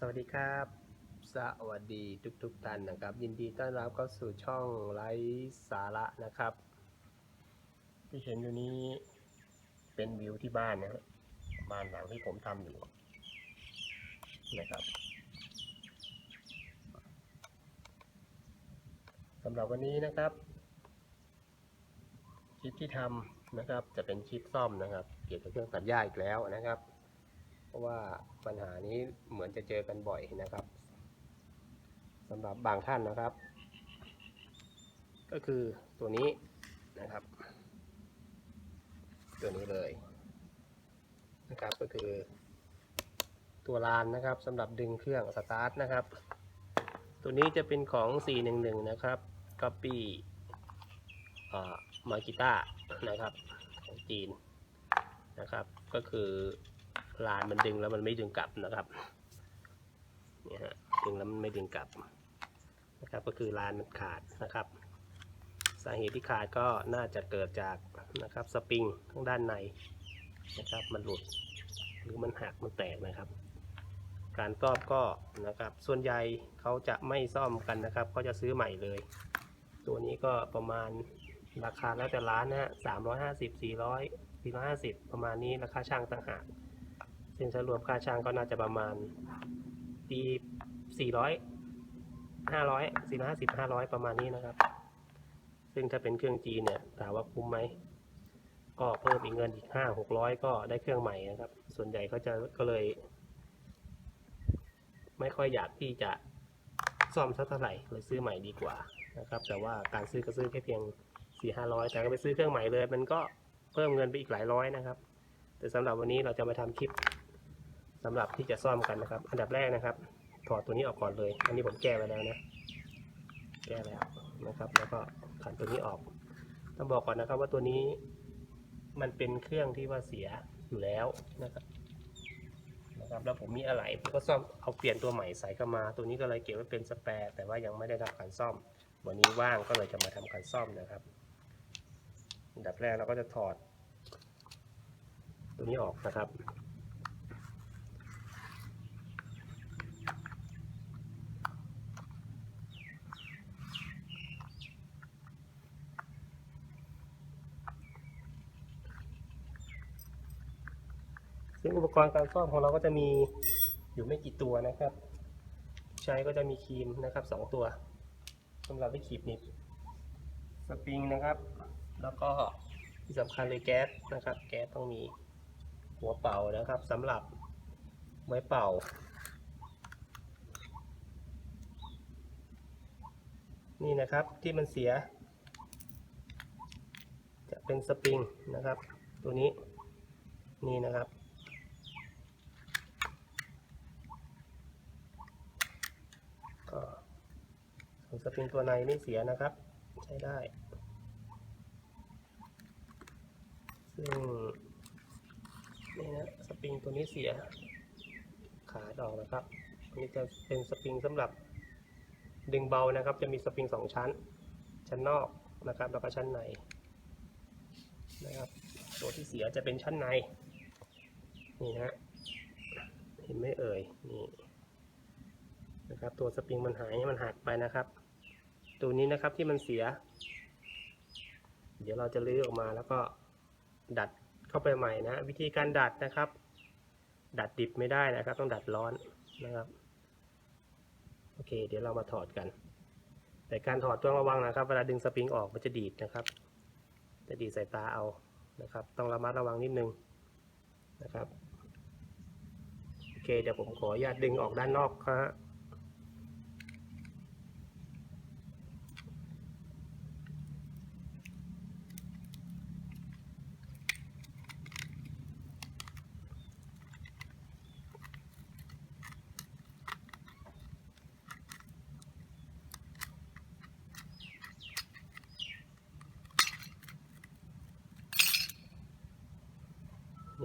สวัสดีครับ สวัสดีทุกๆท่านนะครับ ยินดีต้อนรับเข้าสู่ช่องไลฟ์สาระนะครับ ที่เห็นอยู่นี้เป็นวิวที่บ้านนะครับบ้านหลังที่ผมทำอยู่นะครับสำหรับวันนี้นะครับ คลิปที่ทำนะครับ จะเป็นคลิปซ่อมนะครับ เกี่ยวกับเครื่องตัดหญ้าอีกแล้วนะครับ ราะว่าปัญหานี้เหมือนจะเจอกันบ่อยนะครับสำหรับบางท่านนะครับ ก็คือตัวนี้นะครับ ตัวนี้เลยนะครับก็คือ ตัวลานนะครับสำหรับดึงเครื่องสตาร์ทนะครับ ตัวนี้จะเป็นของ 411 นะครับก๊อปปี้มากิต้านะครับของจีนนะครับ ก็คือ ลานมันดึงแล้วมันไม่ดึงกลับนะครับนี่ฮะดึงแล้วมันไม่ดึงกลับนะครับ ก็คือลานมันขาดนะครับ สาเหตุที่ขาดก็น่าจะเกิดจากนะครับสปริงข้างด้านในนะครับ มันหลุดหรือมันหักมันแตกนะครับ การซ่อมก็นะครับ ส่วนใหญ่เขาจะไม่ซ่อมกันนะครับเขาจะซื้อใหม่เลย ตัวนี้ก็ประมาณราคาแล้วแต่ร้านนะฮะสามร้อยห้าสิบสี่ร้อยสี่ร้อยห้าสิบประมาณนี้ราคาช่างต่างหาก ซึ่งถ้ารวมค่าช่างก็น่าจะประมาณปีสี่ร้อยห้าร้อยสี่ร้อยห้าสิบห้าร้อยประมาณนี้นะครับ ซึ่งถ้าเป็นเครื่องจีนเนี่ยถามว่าคุ้มไหมก็เพิ่มอีกเงินอีกห้าหกร้อยก็ได้เครื่องใหม่นะครับ ส่วนใหญ่เขาจะก็เลย ไม่ค่อยอยากที่จะซ่อมสักเท่าไหร่เลยซื้อใหม่ดีกว่านะครับ แต่ว่าการซื้อก็ซื้อแค่เพียงสี่ห้าร้อยแต่ก็ไปซื้อเครื่องใหม่เลย มันก็เพิ่มเงินไปอีกหลายร้อยนะครับ แต่สำหรับวันนี้เราจะมาทำคลิป สำหรับที่จะซ่อมกันนะครับ อันดับแรกนะครับ ถอดตัวนี้ออกก่อนเลย อันนี้ผมแก้ไว้แล้วนะ แก้แล้วนะครับ แล้วก็ขันตัวนี้ออกต้องบอกก่อนนะครับว่าตัวนี้มันเป็นเครื่องที่ว่าเสียอยู่แล้วนะครับนะครับ แล้วผมมีอะไรผมก็ซ่อมเอาเปลี่ยนตัวใหม่ใส่เข้ามา ตัวนี้ก็เลยเก็บไว้เป็นสแปร์แต่ว่ายังไม่ได้ทำการซ่อม วันนี้ว่างก็เลยจะมาทำการซ่อมนะครับอันดับแรกเราก็จะถอด ตัวนี้ออกนะครับึ่งอุปกรณ์การซ่อมของเราก็จะมีอยู่ไม่กี่ตัวนะครับ ใช้ก็จะมีครีมนะครับสองตัวสำหรับไว้ขีบหนิบสปริงนะครับ แล้วก็ที่สำคัญเลยแก๊สนะครับ แก๊สต้องมีหัวเป่านะครับสำหรับไว้เป่านี่นะครับที่มันเสีย จะเป็นสปริงนะครับ ตัวนี้นี่นะครับ ก็ ส่วนสปริงตัวในไม่เสียนะครับ ใช้ได้ ซึ่งนี่นะสปริงตัวนี้เสีย ขาดออกนะครับอันนี้จะเป็นสปริงสำหรับดึงเบานะครับ จะมีสปริงสองชั้น ชั้นนอกนะครับแล้วก็ชั้นในนะครับตัวที่เสียจะเป็นชั้นในนี่นะเห็นไหมเอ่ยนี่นะครับตัวสปริงมันหายมันหักไปนะครับ ตัวนี้นะครับที่มันเสีย เดี๋ยวเราจะลื้อออกมาแล้วก็ดัดเข้าไปใหม่นะ วิธีการดัดนะครับ ดัดดิบไม่ได้นะครับ ต้องดัดร้อนนะครับ โอเค เดี๋ยวเรามาถอดกัน แต่การถอดต้องระวังนะครับ เวลาดึงสปริงออกมันจะดีดนะครับ จะดีดใส่ตาเอานะครับ ต้องระมัดระวังนิดนึงนะครับ โอเค เดี๋ยวผมขออนุญาตดึงออกด้านนอกครับ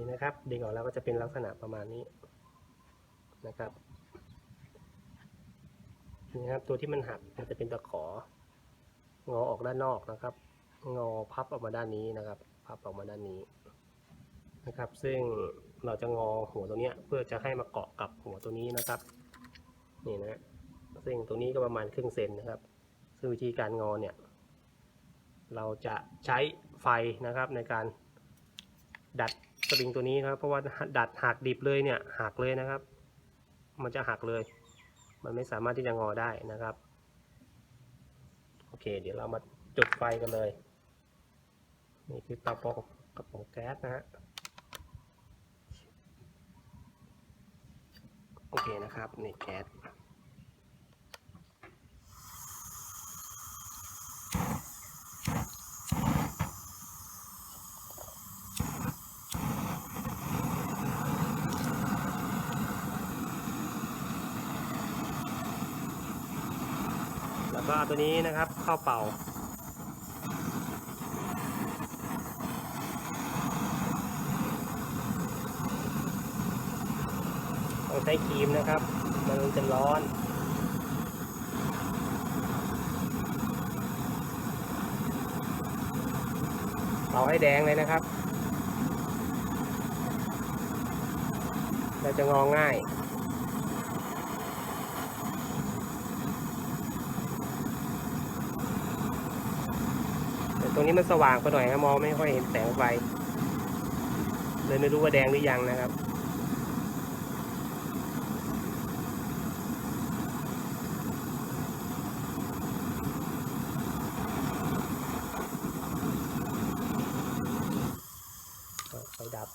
นี่นะครับดึงออกแล้วก็จะเป็นลักษณะประมาณนี้นะครับนี่ครับตัวที่มันหักมันจะเป็นตะของอออกด้านนอกนะครับ งอพับออกมาด้านนี้นะครับ พับออกมาด้านนี้นะครับ ซึ่งเราจะงอหัวตัวเนี้ยเพื่อจะให้มาเกาะกับหัวตัวนี้นะครับนี่นะซึ่งตรงนี้ก็ประมาณครึ่งเซนนะครับ ซึ่งวิธีการงอเนี่ยเราจะใช้ไฟนะครับในการดัด ริงตัวนี้นะครับ เพราะว่าดัดหักดิบเลยเนี่ยหักเลยนะครับ มันจะหักเลย มันไม่สามารถที่จะงอได้นะครับ โอเค เดี๋ยวเรามาจุดไฟกันเลย นี่คือเตาปองกระป๋องแก๊สนะฮะโอเคนะครับ นี่แก๊ส ก็เอาตัวนี้นะครับเข้าเป่า ต้องใช้ครีมนะครับ มันจะร้อนเป่าให้แดงเลยนะครับ เราจะงอง่าย ตรงนี้มันสว่างไปหน่อยครับมองไม่ค่อยเห็นแสงไฟ เลยไม่รู้ว่าแดงหรือยังนะครับ ไฟดับ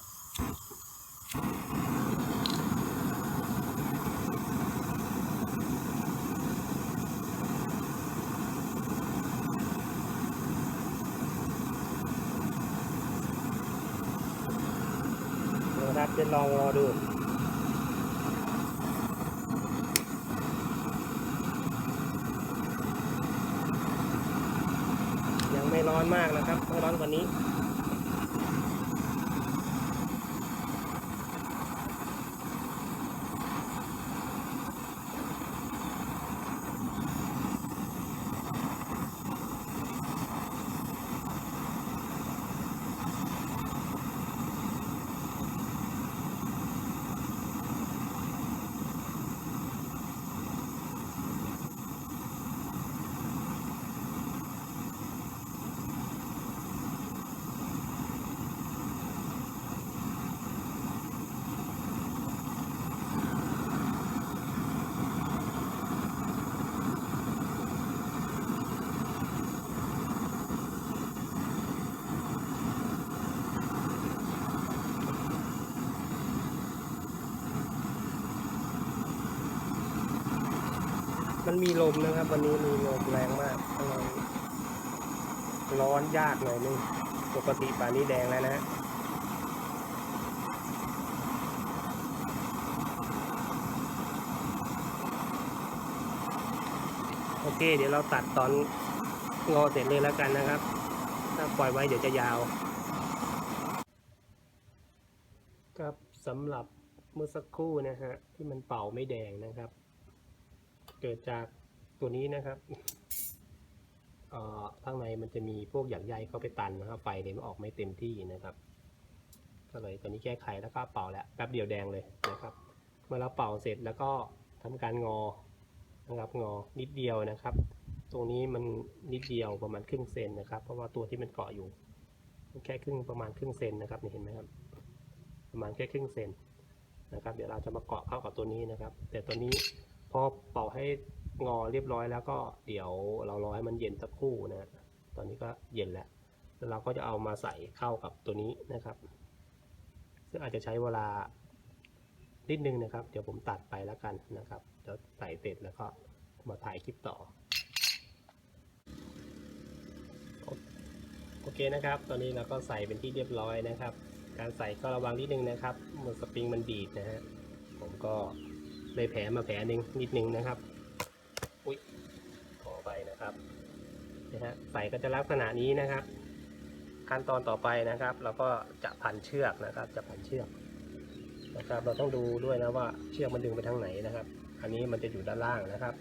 นะครับจะ ลองรอดูยังไม่ร้อนมากนะครับไม่ร้อนกว่านี้ มันมีลมนะครับ วันนี้มีลมแรงมากข้างในร้อนยากหน่อยนึงปกติป่านนี้แดงแล้วนะฮะโอเค เดี๋ยวเราตัดตอนงอเสร็จเลยแล้วกันนะครับ ถ้าปล่อยไว้เดี๋ยวจะยาว ครับสำหรับเมื่อสักครู่นะฮะที่มันเป่าไม่แดงนะครับ เกิดจากตัวนี้นะครับอ่อข้างในมันจะมีพวกหยักใยเข้าไปตันนะครับ ไฟเนี่ยมันออกไม่เต็มที่นะครับ ก็เลยตัวนี้แก้ไขแล้วก็เป่าแล้วแป๊บเดียวแดงเลยนะครับ เมื่อเราเป่าเสร็จแล้วก็ทำการงอนะครับงอนิดเดียวนะครับ ตรงนี้มันนิดเดียวประมาณครึ่งเซนนะครับ เพราะว่าตัวที่มันเกาะอยู่แค่ครึ่งประมาณครึ่งเซนนะครับเห็นไหมครับ ประมาณแค่ครึ่งเซนนะครับ เดี๋ยวเราจะมาเกาะเข้ากับตัวนี้นะครับ แต่ตัวนี้ พอเป่าให้งอเรียบร้อยแล้วก็เดี๋ยวเรารอให้มันเย็นสักครู่นะ ตอนนี้ก็เย็นแล้วแล้วเราก็จะเอามาใส่เข้ากับตัวนี้นะครับ ซึ่งอาจจะใช้เวลานิดนึงนะครับ เดี๋ยวผมตัดไปแล้วกันนะครับเดี๋ยวใส่เสร็จแล้วก็มาถ่ายคลิปต่อ โอเคนะครับ ตอนนี้เราก็ใส่เป็นที่เรียบร้อยนะครับ การใส่ก็ระวังนิดนึงนะครับมือสปริงมันดีดนะฮะ ผมก็ เลยแผลมาแผลหนึ่งนิดนึงนะครับ อุ้ยขอไปนะครับนะฮะใส่ก็จะลักษณะนี้นะครับ ขั้นตอนต่อไปนะครับ เราก็จะพันเชือกนะครับ จะพันเชือกนะครับ เราต้องดูด้วยนะว่าเชือกมันดึงไปทางไหนนะครับ อันนี้มันจะอยู่ด้านล่างนะครับ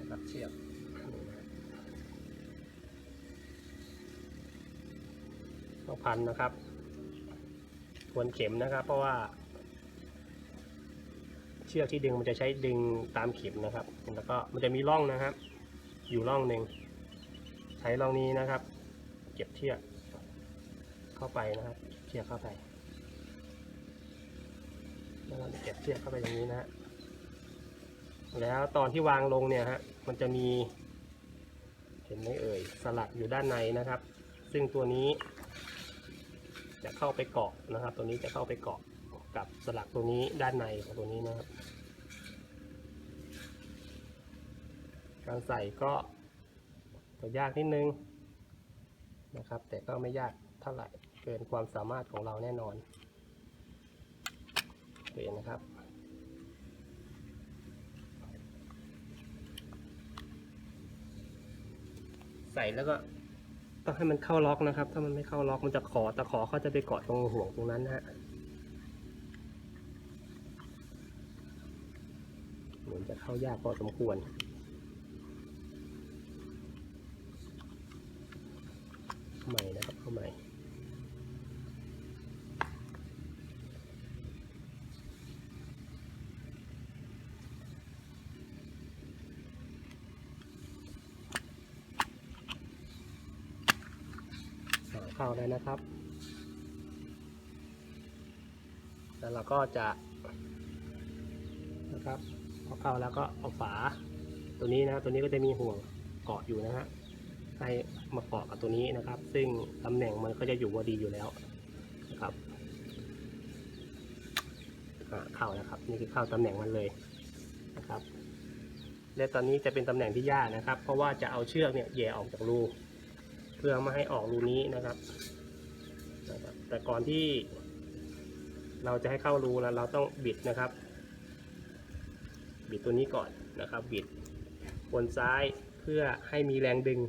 นะครับเชือกต้องพันนะครับทวนเข็มนะครับ เพราะว่า ชือกที่ดึงมันจะใช้ดึงตามเข็มนะครับ แล้วก็มันจะมีร่องนะครับ อยู่ร่องหนึ่งใช้ร่องนี้นะครับ เก็บเชือกเข้าไปนะครับเชือกเข้าไปแล้วเก็บเชือกเข้าไปอย่างนี้นะฮะแล้วตอนที่วางลงเนี่ยฮะมันจะมีเห็นไหมเอ่ยสลักอยู่ด้านในนะครับ ซึ่งตัวนี้จะเข้าไปเกาะนะครับ ตัวนี้จะเข้าไปเกาะ กับสลักตัวนี้ด้านในของตัวนี้นะครับ การใส่ก็จะยากนิดนึงนะครับ แต่ก็ไม่ยากเท่าไหร่เกินความสามารถของเราแน่นอนโอเคนะครับใส่แล้วก็ต้องให้มันเข้าล็อกนะครับ ถ้ามันไม่เข้าล็อกมันจะขอตะขอเขาจะไปเกาะตรงห่วงตรงนั้นนะฮะเหมือน จะเข้ายากพอสมควร ใหม่นะครับเข้าใหม่อ่าเข้าได้นะครับ แล้วเราก็จะนะครับ เข้าแล้วก็เอาฝาตัวนี้นะตัวนี้ก็จะมีห่วงเกาะอยู่นะฮะให้มาเกาะกับตัวนี้นะครับ ซึ่งตำแหน่งมันก็จะอยู่พอดีอยู่แล้วนะครับอ่าเข้าแล้วครับ นี่คือเข้าตำแหน่งมันเลยนะครับ และตอนนี้จะเป็นตำแหน่งที่ยากนะครับ เพราะว่าจะเอาเชือกเนี่ยแย่ออกจากรูเพื่อไม่ให้ออกรูนี้นะครับ แต่ก่อนที่เราจะให้เข้ารูแล้วเราต้องบิดนะครับ บิดตัวนี้ก่อนนะครับบิดบนซ้ายเพื่อให้มีแรงดึง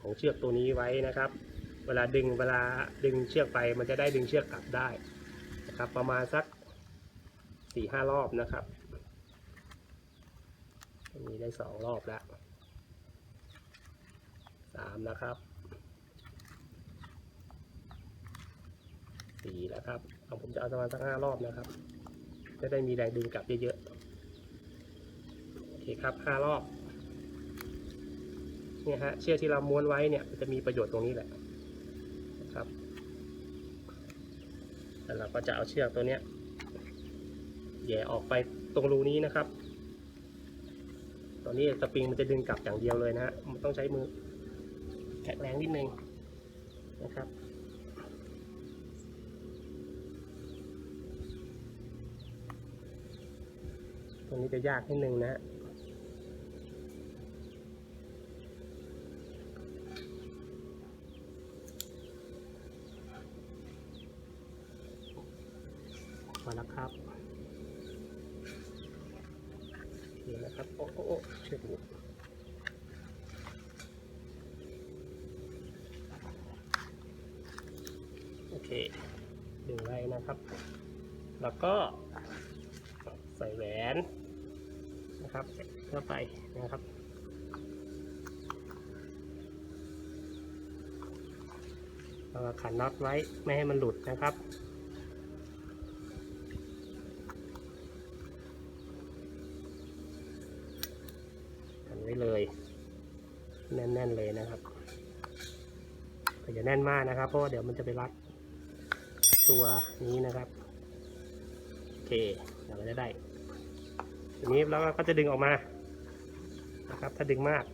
ของเชือกตัวนี้ไว้นะครับ เวลาดึงเวลาดึงเชือกไปมันจะได้ดึงเชือกกลับได้นะครับประมาณสักสี่ห้ารอบนะครับอันนี้ได้สองรอบแล้วสามนะครับสี่แล้วครับเอาผมจะเอาประมาณสักห้ารอบนะครับ จะได้มีแรงดึงกลับเยอะๆ เคครับห้ารอบเนี่ยฮะเชือกที่เราม้วนไว้เนี่ยจะมีประโยชน์ตรงนี้แหละนะครับแล้วเราก็จะเอาเชือกตัวเนี้ยแย่ออกไปตรงรูนี้นะครับตอนนี้สปริงมันจะดึงกลับอย่างเดียวเลยนะฮะมันต้องใช้มือแข็งแรงนิดนึงนะครับตรงนี้จะยากนิดนึงนะฮะ มาแล้วครับนี่นะครับ โอ้โอ้โอ้เชือกหลุดโอเคดึงไว้นะครับ แล้วก็ใส่แหวนนะครับเข้าไปนะครับแล้วก็ขันน็อตไว้ไม่ให้มันหลุดนะครับ กันไว้ เลย แน่นๆเลยนะครับแต่อย่าแน่นมากนะครับ เพราะว่าเดี๋ยวมันจะไปรัดตัวนี้นะครับโอเคเราก็จะได้ทีนี้เราก็จะดึงออกมานะครับ ถ้าดึงมาก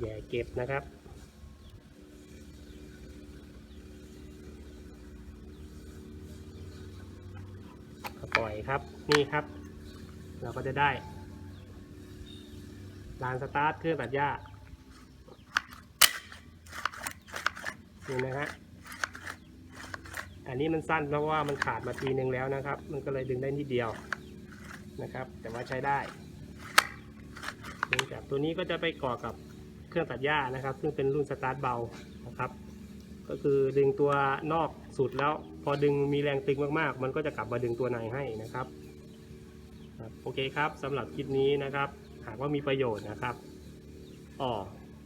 อย่าเก็บนะครับ นี่ครับ เราก็จะได้ลานสตาร์ทเครื่องตัดหญ้านี่นะฮะอันนี้มันสั้นเพราะว่ามันขาดมาทีนึงแล้วนะครับ มันก็เลยดึงได้นิดเดียวนะครับ แต่ว่าใช้ได้เนื่องจากตัวนี้ก็จะไปก่อกับเครื่องตัดหญ้านะครับ ซึ่งเป็นรุ่นสตาร์ทเบานะครับ ก็คือดึงตัวนอกสุดแล้ว พอดึงมีแรงตึงมากๆ มันก็จะกลับมาดึงตัวในให้นะครับ ครับโอเคครับสำหรับคลิปนี้นะครับ หากว่ามีประโยชน์นะครับอ๋อ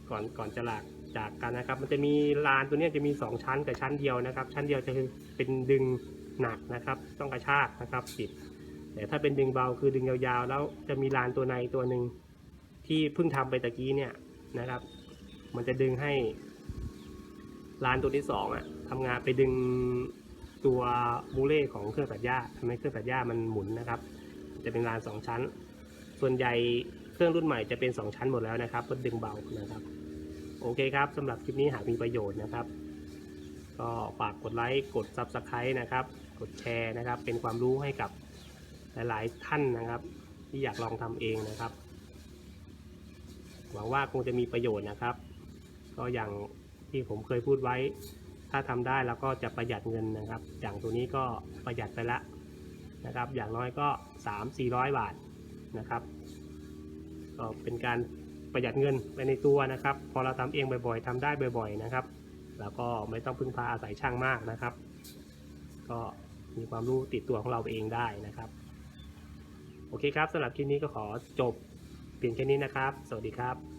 ก่อนก่อนจะลากจากกันนะครับ มันจะมีลานตัวนี้จะมีสองชั้นกับชั้นเดียวนะครับ ชั้นเดียวจะคือเป็นดึงหนักนะครับ ต้องกระชากนะครับปิดแต่ถ้าเป็นดึงเบาคือดึงยาวๆ แล้วจะมีลานตัวในตัวหนึ่งที่เพิ่งทำไปตะกี้เนี่ยนะครับ มันจะดึงให้ลานตัวที่สองอะทำงานไปดึงตัวบูเล่ของเครื่องตัดหญ้าทำให้เครื่องตัดหญ้ามันหมุนนะครับ จะเป็นลานสองชั้น ส่วนใหญ่เครื่องรุ่นใหม่จะเป็นสองชั้นหมดแล้วนะครับรถดึงเบานะครับ โอเคครับสำหรับคลิปนี้หากมีประโยชน์นะครับ ก็ฝากกดไลค์กด Subscribe นะครับ กดแชร์นะครับ เป็นความรู้ให้กับหลาย ๆ ท่านนะครับ ที่อยากลองทำเองนะครับ หวังว่าคงจะมีประโยชน์นะครับ ก็อย่างที่ผมเคยพูดไว้ ถ้าทำได้แล้วก็จะประหยัดเงินนะครับ อย่างตัวนี้ก็ประหยัดไปละ นะครับ อย่างน้อยก็ 3-400 บาทนะครับก็เป็นการประหยัดเงินไปในตัวนะครับ พอเราทำเองบ่อยๆทำได้บ่อยๆนะครับ แล้วก็ไม่ต้องพึ่งพาอาศัยช่างมากนะครับ ก็มีความรู้ติดตัวของเราเองได้นะครับ โอเคครับสำหรับคลิปนี้ก็ขอจบเพียงแค่นี้นะครับ สวัสดีครับ